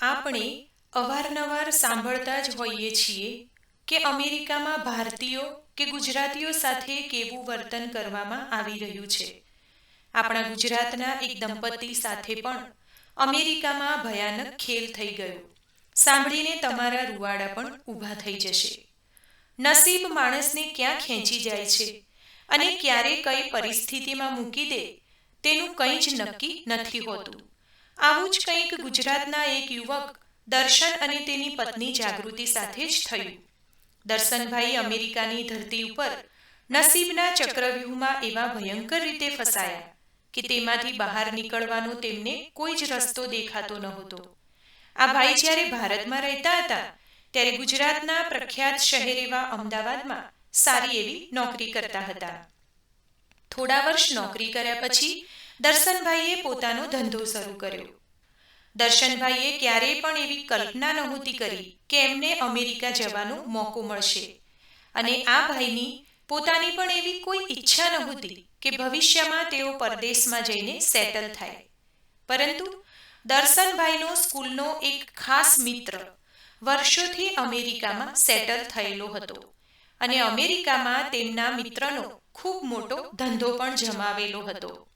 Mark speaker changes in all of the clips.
Speaker 1: આપણે અવારનવાર સાંભળતા જ હોઈએ છીએ કે અમેરિકામાં ભારતીયો કે ગુજરાતીઓ સાથે કેવું વર્તન કરવામાં આવી રહ્યું છે. આપણા ગુજરાતના એક દંપતી સાથે પણ અમેરિકામાં ભયાનક ખેલ થઈ ગયો. સાંભળીને તમારા રૂવાડા પણ ઊભા થઈ જશે. નસીબ માણસને ક્યાં ખેંચી જાય છે અને ક્યારે કઈ પરિસ્થિતિમાં મૂકી દે તેનું કંઈ જ નક્કી નથી હોતું. આવું જ કંઈક ગુજરાતના એક યુવક દર્શન અને તેની પત્ની જાગૃતિ સાથે જ થયું. દર્શનભાઈ અમેરિકાની ધરતી ઉપર નસીબના ચક્રવ્યૂહમાં એવા ભયંકર રીતે ફસાયા કે તેમાંથી બહાર નીકળવાનો તેમને કોઈ જ રસ્તો દેખાતો નહોતો. આ ભાઈ જ્યારે ભારતમાં રહેતા હતા, ત્યારે ગુજરાતના પ્રખ્યાત શહેર એવા અમદાવાદમાં સારી એવી નોકરી કરતા હતા. થોડા વર્ષ નોકરી કર્યા પછી દર્શનભાઈએ પોતાનો ધંધો શરૂ કર્યો. દર્શનભાઈએ ક્યારેય પણ એવી કલ્પના નહોતી કરી કે એમને અમેરિકા જવાનો મોકો મળશે. અને આ ભાઈની પોતાની પણ એવી કોઈ ઈચ્છા નહોતી કે ભવિષ્યમાં તેઓ પરદેશમાં જઈને સેટલ થાય. પરંતુ દર્શનભાઈનો સ્કૂલનો એક ખાસ મિત્ર વર્ષોથી અમેરિકામાં સેટલ થયેલો હતો અને અમેરિકામાં તેમના મિત્રનો ખૂબ મોટો ધંધો પણ જમાવેલો હતો.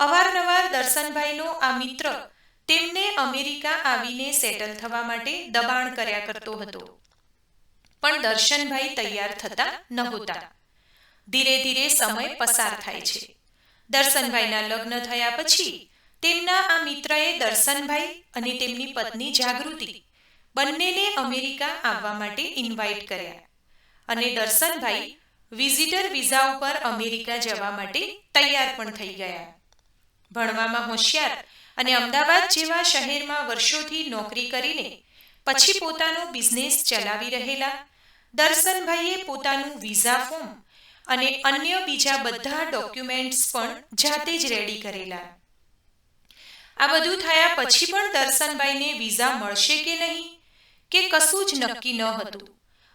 Speaker 1: અવારનવાર દર્શનભાઈનો આ મિત્ર તેમને અમેરિકા આવીને સેટલ થવા માટે દબાણ કર્યા કરતો હતો. પણ દર્શનભાઈ તૈયાર થતા નહોતા. ધીરે ધીરે સમય પસાર થાય છે. દર્શનભાઈના લગ્ન થયા પછી તેમના આ મિત્રએ દર્શનભાઈ અને તેમની પત્ની જાગૃતિ બંનેને અમેરિકા આવવા માટે ઇન્વાઇટ કર્યા. અને દર્શનભાઈ વિઝિટર વિઝા ઉપર અમેરિકા જવા માટે તૈયાર પણ થઈ ગયા. ભણવામાં હોશિયાર અને અમદાવાદ જેવા શહેરમાં વર્ષોથી નોકરી કરીને પછી પોતાનો બિઝનેસ ચલાવી રહેલા, દર્શનભાઈએ પોતાનું વિઝા ફોર્મ અને અન્ય બીજા બધા ડોક્યુમેન્ટ્સ પણ જાતે જ રેડી કરેલા. આ બધું થયા પછી પણ દર્શનભાઈને વિઝા મળશે કે નહીં, કે કશું જ નક્કી ન હતું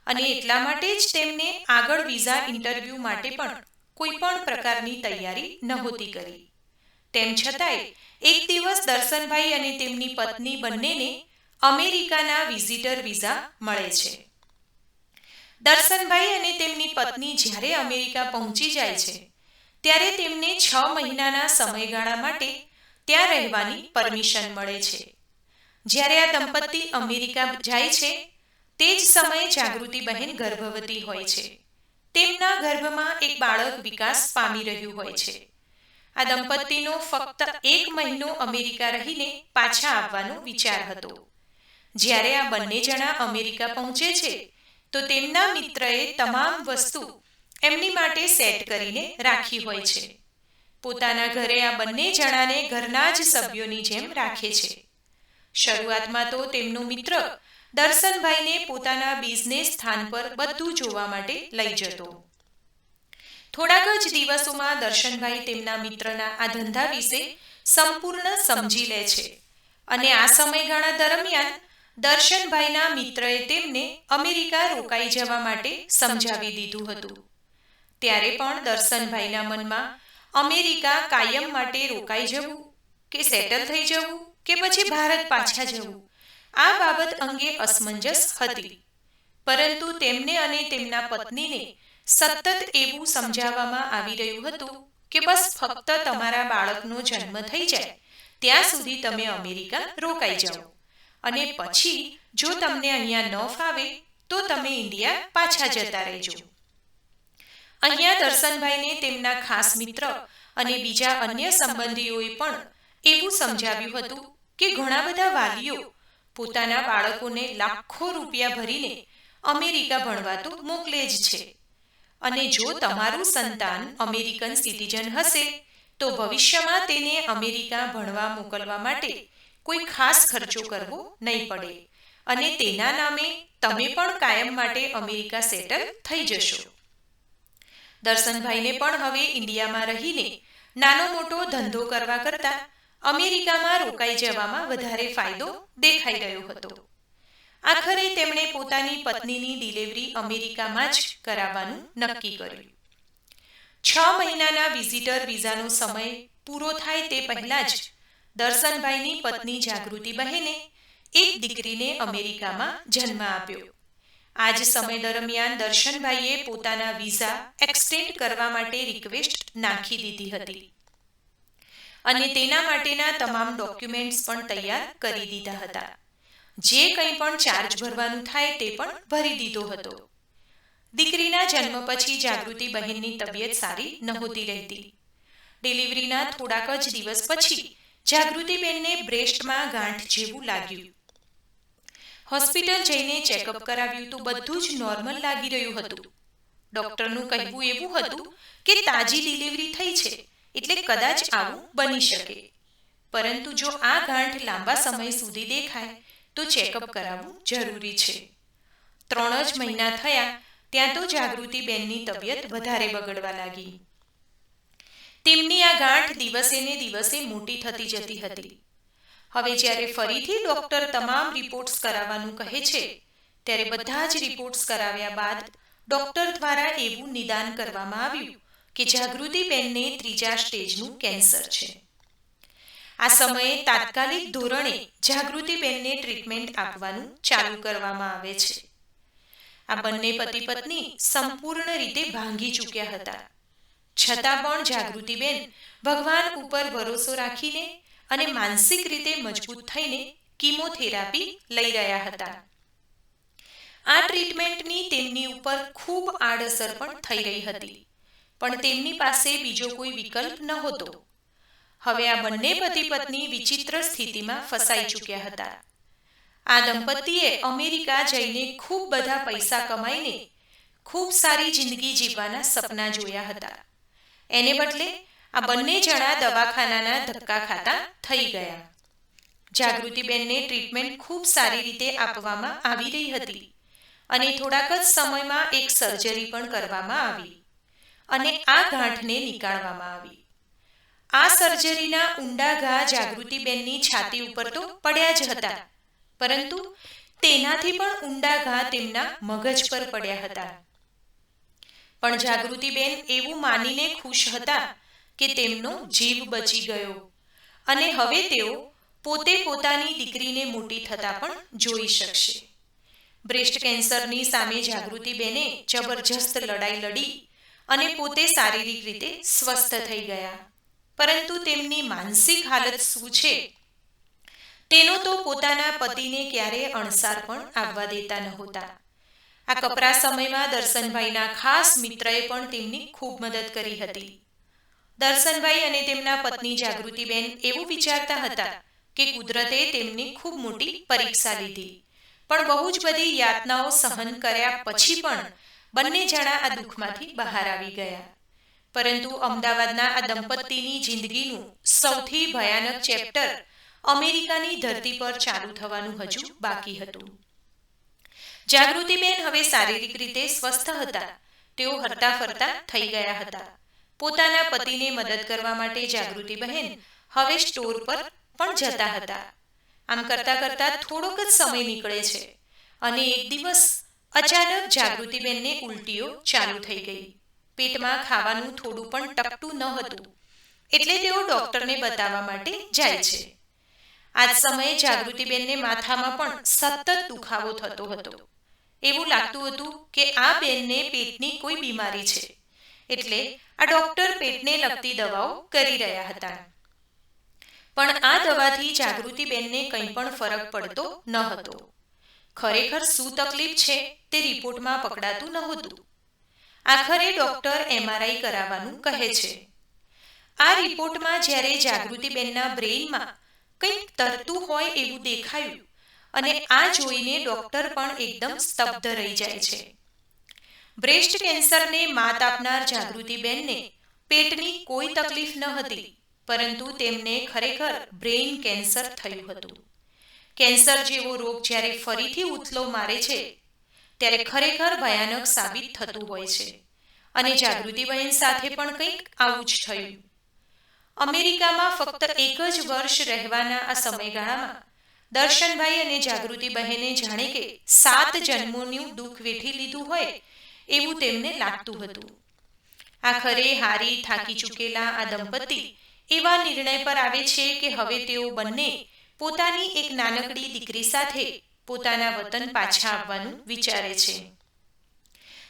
Speaker 1: અને એટલા માટે જ તેમને આગળ વિઝા ઇન્ટરવ્યૂ માટે પણ કોઈ પણ પ્રકારની તૈયારી નહોતી કરી. તેમ છતાંય, એક દિવસ દર્શનભાઈ અને તેમની પત્ની બંનેને અમેરિકાના વિઝિટર વિઝા મળે છે. દર્શનભાઈ અને તેમની પત્ની જ્યારે અમેરિકા પહોંચી જાય છે, ત્યારે તેમને છ મહિનાના સમયગાળા માટે ત્યાં રહેવાની પરમિશન મળે છે. જ્યારે આ દંપતી અમેરિકા જાય છે, તે જ સમયે જાગૃતિ બહેન ગર્ભવતી હોય છે. તેમના ગર્ભમાં એક બાળક વિકાસ પામી રહ્યું હોય છે. આ દંપતીનો ફક્ત એક મહિનો અમેરિકા રહીને પાછા આવવાનો વિચાર હતો. જ્યારે આ બંને જણા અમેરિકા પહોંચે છે, તો તેમના મિત્રએ તમામ વસ્તુ એમની માટે સેટ કરીને રાખી હોય છે. પોતાના ઘરે આ બંને જણાને ઘરના જ સભ્યોની જેમ રાખે છે. શરૂઆતમાં તો તેમનો મિત્ર દર્શનભાઈને પોતાના બિઝનેસ સ્થાન પર બધું જોવા માટે લઈ જતો. થોડાક જ દિવસોમાં દર્શનભાઈ તેમના મિત્રના આ ધંધા વિશે સંપૂર્ણ સમજી લે છે. અને આ સમયગાળા દરમિયાન દર્શનભાઈના મિત્રએ તેમને અમેરિકા રોકાઈ જવા માટે સમજાવી દીધું હતું. ત્યારે પણ દર્શનભાઈના મનમાં અમેરિકા કાયમ માટે રોકાઈ જવું, કે સેટલ થઈ જવું, કે પછી ભારત પાછા જવું, આ બાબત અંગે અસમંજસ હતી. પરંતુ તેમને અને તેમના પત્નીને સતત એવું સમજાવવામાં આવી રહ્યું હતું કે બસ ફક્ત તમારા બાળકનો જન્મ થઈ જાય. ત્યાં સુધી તમે અમેરિકા રોકાઈ જાઓ. અને પછી જો તમને અહીંયા ન ફાવે, તો તમે ઇન્ડિયા પાછા જતા રહેજો. અહીંયા દર્શનભાઈને તેમના ખાસ મિત્ર અને બીજા અન્ય સંબંધીઓએ પણ એવું સમજાવ્યું હતું કે ઘણા બધા વાલીઓ પોતાના બાળકોને લાખો રૂપિયા ભરીને અમેરિકા ભણવા તો મોકલે જ છે. અને જો તમારું સંતાન અમેરિકન સિટીઝન હશે તો ભવિષ્યમાં તેને અમેરિકા ભણવા મોકલવા માટે કોઈ ખાસ ખર્ચો કરવો નહીં પડે. અને તેના નામે તમે પણ કાયમ માટે અમેરિકા સેટલ થઈ જશો. દર્શનભાઈને પણ હવે ઇન્ડિયામાં રહીને નાનો મોટો ધંધો કરવા કરતા અમેરિકામાં રોકાઈ જવામાં વધારે ફાયદો દેખાઈ રહ્યો હતો. આખરે તેમણે પોતાની પત્નીની ડિલિવરી અમેરિકામાં જ કરાવવાનું નક્કી કર્યું. છ મહિનાના વિઝિટર વિઝાનો સમય પૂરો થાય તે પહેલા જ દર્શનભાઈની પત્ની જાગૃતિ બહેને એક દીકરીને અમેરિકામાં જન્મ આપ્યો. આ જ સમય દરમિયાન દર્શનભાઈએ પોતાના વિઝા એક્સટેન્ડ કરવા માટે રિક્વેસ્ટ નાખી દીધી હતી. અને તેના માટેના તમામ ડોક્યુમેન્ટ્સ પણ તૈયાર કરી દીધા હતા. જે કંઈ પણ ચાર્જ ભરવાનું થાય તે પણ ભરી દીધો હતો. દીકરીના જન્મ પછી જાગૃતિ બહેનની તબિયત સારી નહોતી રહેતી. ડિલિવરીના થોડાક જ દિવસ પછી જાગૃતિબેનને બ્રેસ્ટમાં ગાંઠ જેવું લાગ્યું. હોસ્પિટલ જઈને ચેકઅપ કરાવ્યું તો બધું જ નોર્મલ લાગી રહ્યું હતું. ડોક્ટરનું કહેવું એવું હતું કે તાજી ડિલિવરી થઈ છે, એટલે કદાચ આવું બની શકે. પરંતુ જો આ ગાંઠ લાંબા સમય સુધી દેખાય તો ચેકઅપ કરાવવું જરૂરી છે. ત્રણ જ મહિના થયા ત્યાં તો જાગૃતિ બેનની તબિયત વધારે બગડવા લાગી. તેમની આ ગાંઠ દિવસે ને દિવસે મોટી થતી જતી હતી. હવે જ્યારે ફરીથી ડોક્ટર તમામ રિપોર્ટ્સ કરાવવાનું કહે છે ત્યારે બધા જ રિપોર્ટ્સ કરાવ્યા બાદ ડોક્ટર દ્વારા એવું નિદાન કરવામાં આવ્યું કે જાગૃતિબેનને ત્રીજા સ્ટેજનું કેન્સર છે. આ સમયે તાત્કાલિક ધોરણે જાગૃતિબેનને ટ્રીટમેન્ટ આપવાનું ચાલુ કરવામાં આવે છે. આ બંને પતિ પત્ની સંપૂર્ણ રીતે ભાંગી ચૂક્યા હતા. છતાં પણ જાગૃતિબેન ભગવાન ઉપર ભરોસો રાખીને અને માનસિક રીતે મજબૂત થઈને કીમોથેરાપી લઈ રહ્યા હતા. આ ટ્રીટમેન્ટની તેમની ઉપર ખૂબ આડઅસર પણ થઈ રહી હતી. પણ તેમની પાસે બીજો કોઈ વિકલ્પ નહોતો. હવે આ બંને પતિ પત્ની વિચિત્ર સ્થિતિમાં ફસાઈ ચૂક્યા હતા. આ દંપતીએ અમેરિકા જઈને ખૂબ બધા પૈસા કમાઈને ખૂબ સારી જિંદગી જીવવાના સપના જોયા હતા. એને બદલે આ બંને જણા દવાખાનાના ધક્કા ખાતા થઈ ગયા. જાગૃતિબેનને ટ્રીટમેન્ટ ખૂબ સારી રીતે આપવામાં આવી રહી હતી અને થોડાક જ સમયમાં એક સર્જરી પણ કરવામાં આવી અને આ ગાંઠને નીકાળવામાં આવી. આ સર્જરીના ઊંડા ઘા જાગૃતિબેનની છાતી ઉપર તો પડ્યા જ હતા. પરંતુ તેનાથી પણ ઊંડા ઘા તેમના મગજ પર પડ્યા હતા. પણ જાગૃતિબેન એવું માનીને ખુશ હતા કે તેમનો જીવ બચી ગયો. અને હવે તેઓ પોતે પોતાની દીકરીને મોટી થતા પણ જોઈ શકશે. બ્રેસ્ટ કેન્સરની સામે જાગૃતિબેને જબરજસ્ત લડાઈ લડી અને પોતે શારીરિક રીતે સ્વસ્થ થઈ ગયા. પરંતુ તેમની માનસિક હાલત શું છે? તેનો તો પોતાના પતિને ક્યારે અણસાર પણ આવવા દેતા નહોતા. આ કપરા સમયમાં દર્શનભાઈના ખાસ મિત્રએ પણ તેમની ખૂબ મદદ કરી હતી. દર્શનભાઈ અને તેમના પત્ની જાગૃતિબેન એવું વિચારતા હતા કે કુદરતે તેમની ખૂબ મોટી પરીક્ષા લીધી. પણ બહુ જ બધી યાતનાઓ સહન કર્યા પછી પણ બંને જણા આ દુઃખમાંથી બહાર આવી ગયા. પરંતુ અમદાવાદના આ દંપતીની જિંદગીનું સૌથી ભયાનક ચેપ્ટર અમેરિકાની ધરતી પર ચાલુ થવાનું હજુ બાકી હતું. જાગૃતિબેન હવે શારીરિક રીતે સ્વસ્થ હતા. તેઓ હરતા ફરતા થઈ ગયા હતા. પોતાના પતિને મદદ કરવા માટે જાગૃતિ બહેન હવે સ્ટોર પર પણ જતા હતા. આમ કરતા કરતા થોડોક જ સમય નીકળે છે અને એક દિવસ અચાનક જાગૃતિબેનને ઉલટીઓ ચાલુ થઈ ગઈ. પેટમાં ખાવાનું થોડું પણ ટકતું ન હતું. એટલે તેઓ ડોક્ટરને બતાવવા માટે જાય છે. આ સમયે જાગૃતિબેનને માથામાં પણ સતત દુખાવો થતો હતો. એવું લાગતું હતું કે આ બેનને પેટની કોઈ બીમારી છે. એટલે આ ડોક્ટર પેટને લગતી દવાઓ કરી રહ્યા હતા. પણ આ દવાથી જાગૃતિબેનને કંઈ પણ ફરક પડતો ન હતો. ખરેખર શું તકલીફ છે તે રિપોર્ટમાં પકડાતું નહોતું. આખરે ડોક્ટર એમઆરઆઈ કરાવવાનું કહે છે. આ રિપોર્ટમાં જ્યારે જાગૃતિબેનના બ્રેઇનમાં કંઈક તરતું હોય એવું દેખાયું અને આ જોઈને ડોક્ટર પણ એકદમ સ્તબ્ધ રહી જાય છે. બ્રેસ્ટ કેન્સરને માત આપનાર જાગૃતિબેનને પેટની કોઈ તકલીફ ન હતી, પરંતુ તેમને ખરેખર બ્રેઇન કેન્સર થયું હતું. કેન્સર જેવો રોગ જ્યારે ફરીથી ઉથલો મારે છે ત્યારે ખરેખર ભયાનક સાબિત થતું હોય છે. અને જાગૃતિબહેન સાથે પણ કંઈક આવું જ થયું. અમેરિકામાં ફક્ત એક જ વર્ષ રહેવાના આ સમયગાળામાં દર્શનભાઈ અને જાગૃતિ બહેને જાણે કે સાત જન્મોનું દુઃખ વેઠી લીધું હોય એવું તેમને લાગતું હતું. આખરે હારી થાકી ચૂકેલા આ દંપતી એવા નિર્ણય પર આવે છે કે હવે તેઓ બંને પોતાની એક નાનકડી દીકરી સાથે પોતાના વતન પાછા આવવાનું વિચારે છે.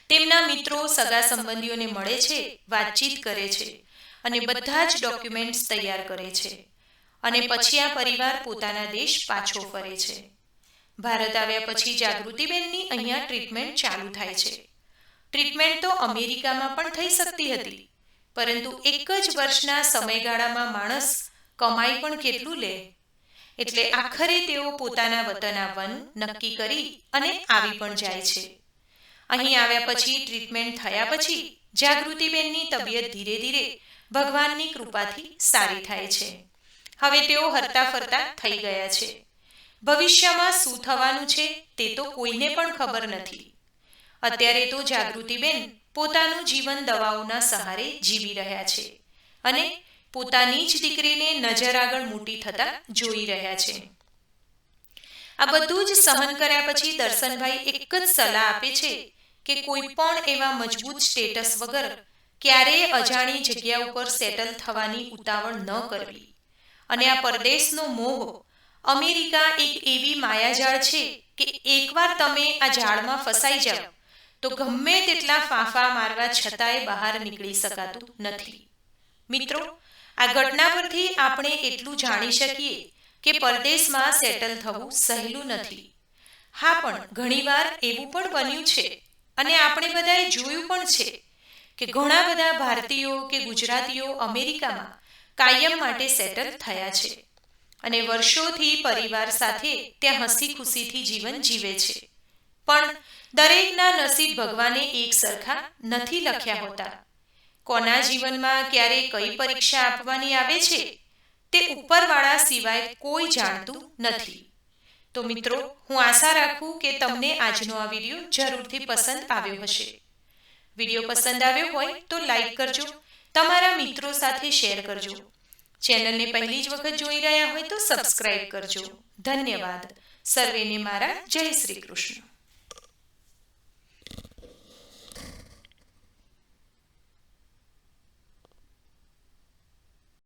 Speaker 1: તેમના મિત્રો સગા સંબંધીઓને મળે છે, વાતચીત કરે છે અને બધા જ ડોક્યુમેન્ટ્સ તૈયાર કરે છે અને પછી આ પરિવાર પોતાના દેશ પાછો ફરે છે. ભારત આવ્યા પછી જાગૃતિબેનની અહીંયા ટ્રીટમેન્ટ ચાલુ થાય છે. ટ્રીટમેન્ટ તો અમેરિકામાં પણ થઈ શકતી હતી, પરંતુ એક જ વર્ષના સમયગાળામાં માણસ કમાઈ પણ કેટલું લે એટલે આખરે તેઓ પોતાના વતન આવવાનું નક્કી કરી અને આવી પણ જાય છે. અહીં આવ્યા પછી ટ્રીટમેન્ટ થયા પછી જાગૃતિબેનની તબિયત ધીરે ધીરે ભગવાનની કૃપાથી સારી થાય છે. હવે તેઓ હરતા ફરતા થઈ ગયા છે. ભવિષ્યમાં શું થવાનું છે તે તો કોઈને પણ ખબર નથી. અત્યારે તો જાગૃતિબેન પોતાનું જીવન દવાઓના સહારે જીવી રહ્યા છે અને પોતાની જ દીકરીને નજર આગળ મોટી થતા જોઈ રહ્યા છે. આ બધું જ સહન કર્યા પછી દર્શનભાઈ એક જ સલાહ આપે છે કે કોઈ પણ એવા મજબૂત સ્ટેટસ વગર ક્યારેય અજાણી જગ્યા ઉપર સેટલ થવાની ઉતાવળ ન કરવી. અને આ પરદેશનો મોહ અમેરિકા એક એવી માયાજાળ છે કે એકવાર તમે આ જાળમાં ફસાઈ જાઓ, તો ગમે તેટલા ફાંફા મારવા છતાંય બહાર નીકળી શકાતું નથી. મિત્રો આ ઘટના પરથી આપણે એટલું જાણી શકીએ કે પરદેશમાં સેટલ થવું સહેલું નથી. હા, પણ ઘણીવાર એવું પણ બન્યું છે અને આપણે બધાએ જોયું પણ છે કે ઘણા બધા ભારતીયો કે ગુજરાતીઓ અમેરિકામાં કાયમ માટે સેટલ થયા છે અને વર્ષોથી પરિવાર સાથે ત્યાં હસી ખુશીથી જીવન જીવે છે. પણ દરેકના નસીબ ભગવાને એક સરખા નથી લખ્યા હોતા. કોના જીવનમાં ક્યારે કઈ પરીક્ષા આપવાની આવે છે? તે ઉપરવાળા સિવાય કોઈ જાણતું નથી. તો મિત્રો, હું આશા રાખું કે તમને આજનો આ વીડિયો જરૂરથી પસંદ આવ્યો હશે. વીડિયો પસંદ આવ્યો હોય તો લાઈક કરજો, તમારા મિત્રો સાથે શેર કરજો. ચેનલને પહેલી જ વખત જોઈ રહ્યા હોય તો સબસ્ક્રાઇબ કરજો. ધન્યવાદ. સર્વેને મારા જય શ્રી કૃષ્ણ.